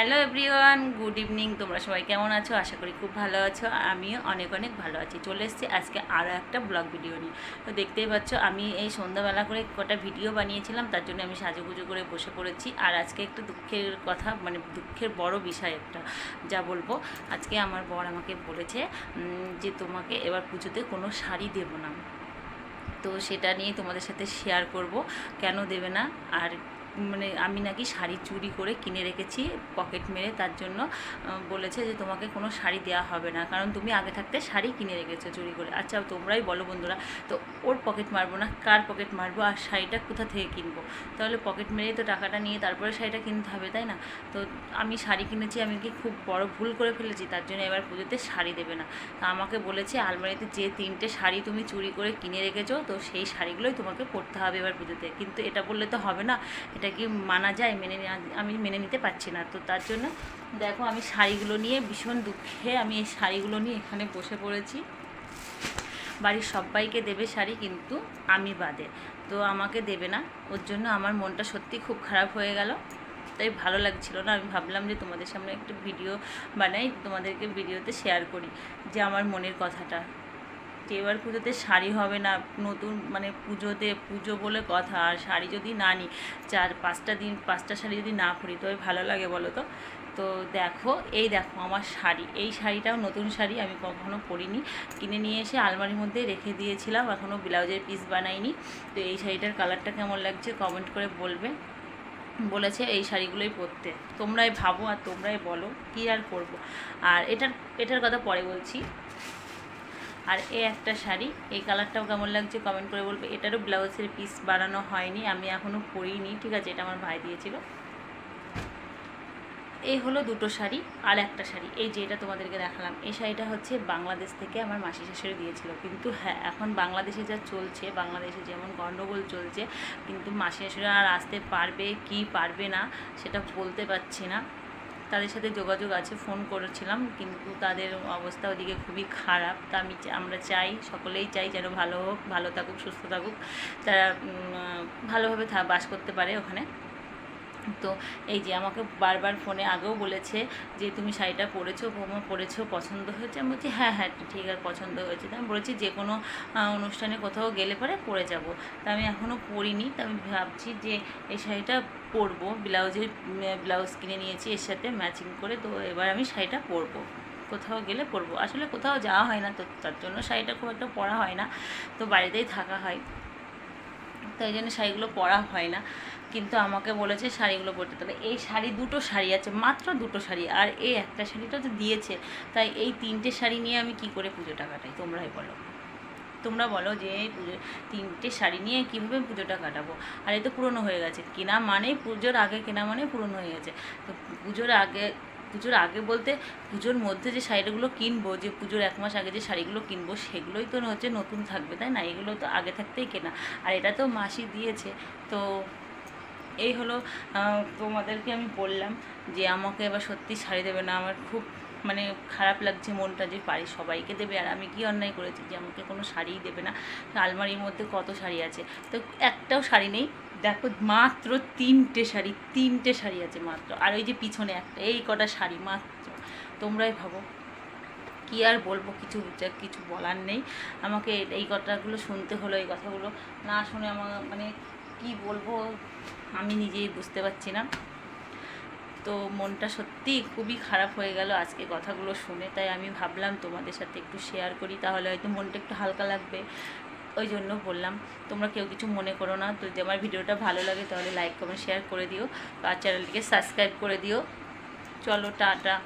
Hello everyone good evening তোমরা সবাই কেমন আছো? আশা করি খুব ভালো আছো। আমিও অনেক অনেক ভালো আছি। চলে এসেছি আজকে আরও একটা ব্লগ ভিডিও নিয়ে। তো দেখতেই পাচ্ছ, আমি এই সন্ধ্যাবেলা করে কটা ভিডিও বানিয়েছিলাম, তার জন্য আমি সাজুগুজু করে বসে পড়েছি। আর আজকে একটু দুঃখের কথা মানে দুঃখের বড় বিষয় একটা যা বলব। আজকে আমার বর আমাকে বলেছে যে তোমাকে এবার পুজোতে কোনো শাড়ি দেবো না। তো সেটা নিয়ে তোমাদের সাথে শেয়ার করব। কেন দেবে না? আর মানে আমি নাকি শাড়ি চুরি করে কিনে রেখেছি, পকেট মেরে তার জন্য বলেছে যে তোমাকে কোনো শাড়ি দেওয়া হবে না, কারণ তুমি আগে থাকতে শাড়ি কিনে রেখেছো চুরি করে। আচ্ছা তোমরাই বলো বন্ধুরা, তো ওর পকেট মারবো না, কার পকেট মারবো আর শাড়িটা কোথা থেকে কিনবো? তাহলে পকেট মেরেই তো টাকাটা নিয়ে তারপরে শাড়িটা কিনতে হবে, তাই না? তো আমি শাড়ি কিনেছি, আমি কি খুব বড় ভুল করে ফেলেছি? তার জন্য এবার পুজোতে শাড়ি দেবে না। তা আমাকে বলেছে, আলমারিতে যে তিনটে শাড়ি তুমি চুরি করে কিনে রেখেছো, তো সেই শাড়িগুলোই তোমাকে পরতে হবে এবার পুজোতে। কিন্তু এটা বললে তো হবে না এটা কি মানা যায়, মেনে আমি মেনে নিতে পারছি না। তো তার জন্য দেখো আমি শাড়িগুলো নিয়ে ভীষণ দুঃখে আমি এই শাড়িগুলো নিয়ে এখানে বসে পড়েছি। বাড়ির সবাইকে দেবে শাড়ি, কিন্তু আমি বাদে। তো আমাকে দেবে না। ওর জন্য আমার মনটা সত্যি খুব খারাপ হয়ে গেল। তাই ভালো লাগছিল না। আমি ভাবলাম যে তোমাদের সামনে একটু ভিডিও বানাই, তোমাদেরকে ভিডিওতে শেয়ার করি, যে আমার মনের কথাটা। এবার পুজোতে শাড়ি হবে না, নতুন মানে পুজোতে পুজো বলে কথা, আর শাড়ি যদি না নিই চার পাঁচটা দিন, পাঁচটা শাড়ি যদি না পরি তবে ভালো লাগে বলো তো? তো দেখো, এই দেখো আমার শাড়ি, এই শাড়িটাও নতুন শাড়ি আমি কখনো পরিনি। কিনে নিয়ে এসে আলমারির মধ্যে রেখে দিয়েছিলাম এখনও ব্লাউজের পিস বানাইনি। তো এই শাড়িটার কালারটা কেমন লাগছে কমেন্ট করে বলবে। বলেছে এই শাড়িগুলোই পরতে। তোমরাই ভাবো আর তোমরাই বলো, কী আর করব? আর এটার এটার কথা পরে বলছি। আর এ একটা শাড়ি। এই কালারটাও কেমন লাগছে কমেন্ট করে বলবে। এটারও ব্লাউজের পিস বানানো হয়নি, আমি এখনও পরিনি, ঠিক আছে? এটা আমার ভাই দিয়েছিল। এই হলো দুটো শাড়ি আর একটা শাড়ি। এই যে এটা তোমাদেরকে দেখালাম। এই শাড়িটা হচ্ছে বাংলাদেশ থেকে আমার মাসি শাশুড়ি দিয়েছিল। কিন্তু হ্যাঁ এখন বাংলাদেশে যা চলছে, বাংলাদেশে যেমন গণ্ডগোল চলছে, কিন্তু মাসি শাশুড়ি আর আসতে পারবে কি পারবে না, সেটা বলতে পারছি না। তাদের সাথে যোগাযোগ আছে ফোন করেছিলাম, কিন্তু তাদের অবস্থা ওদিকে খুবই খারাপ। তা আমি আমরা চাই, সকলেই চাই যেন ভালো হোক, ভালো থাকুক, সুস্থ থাকুক। তারা ভালোভাবে বাস করতে পারে ওখানে। তো এই যে আমাকে বারবার ফোনে আগেও বলেছে যে তুমি শাড়িটা পরেছো পরেছো, পছন্দ হয়েছে। আমি বলছি হ্যাঁ হ্যাঁ ঠিক আছে, পছন্দ হয়েছে। তা আমি বলেছি, যে কোনো অনুষ্ঠানে কোথাও গেলে পরে পরে যাব। তা আমি এখনও পরিনি। তা আমি ভাবছি যে এই শাড়িটা পরবো। ব্লাউজের ব্লাউজ কিনে নিয়েছি, এর সাথে ম্যাচিং করে। তো এবার আমি শাড়িটা পরবো। কোথাও গেলে পরবো। আসলে কোথাও যাওয়া হয় না। তো তার জন্য শাড়িটা খুব একটা পরা হয় না। তো বাড়িতেই থাকা হয়। তাই জন্য শাড়িগুলো পরা হয় না। কিন্তু আমাকে বলেছে শাড়িগুলো পরতে। তাহলে এই শাড়ি দুটো শাড়ি আছে, মাত্র দুটো শাড়ি। আর এই একটা শাড়িটা তো দিয়েছে, তাই এই তিনটে শাড়ি নিয়ে আমি কি করে পুজোটা কাটাই তোমরাই বলো। তোমরা বলো যে এই পুজো, তিনটে শাড়ি নিয়ে কীভাবে পুজোটা কাটাবো? আর এই তো পুরনো হয়ে গেছে। কেনা মানেই পুজোর আগে, কেনা মানে পুরনো হয়ে গেছে। তো পুজোর আগে পুজোর আগে বলতে পুজোর মধ্যে যে শাড়িগুলো কিনবো, যে পুজোর এক মাস আগে যে শাড়িগুলো কিনবো, সেগুলোই তো হচ্ছে নতুন থাকবে, তাই না? এগুলো তো আগে থাকতেই কেনা। আর এটা তো মাসি দিয়েছে। তো এই হলো তোমাদেরকে আমি বললাম যে আমাকে এবার সত্যি শাড়ি দেবে না। আমার খুব মানে খারাপ লাগছে মনটা যে পারি সবাইকে দেবে। আর আমি কি অন্যায় করেছি যে আমাকে কোনো শাড়িই দেবে না? আলমারির মধ্যে কত শাড়ি আছে? তো একটাও শাড়ি নেই। দেখো মাত্র তিনটে শাড়ি তিনটে শাড়ি আছে মাত্র। আর ওই যে পিছনে একটা, এই কটা শাড়ি মাত্র। তোমরাই ভাবো, কি আর বলব, কিছু কিছু বলার নেই। আমাকে এই কথাগুলো শুনতে হলো, এই কথাগুলো না শুনে আমার মানে কি বলব, আমি নিজেই বুঝতে পারছি না। তো মনটা সত্যি খুবই খারাপ হয়ে গেল আজকে কথাগুলো শুনে। তাই আমি ভাবলাম তোমাদের সাথে একটু শেয়ার করি, তাহলে হয়তো মনটা একটু হালকা লাগবে। ওই জন্য বললাম, তোমরা কেউ কিছু মনে করো না। যদি আমার ভিডিওটা ভালো লাগে, তাহলে লাইক কমেন্ট শেয়ার করে দিও। আর চ্যানেলটিকে সাবস্ক্রাইব করে দিও। চলো, টাটা।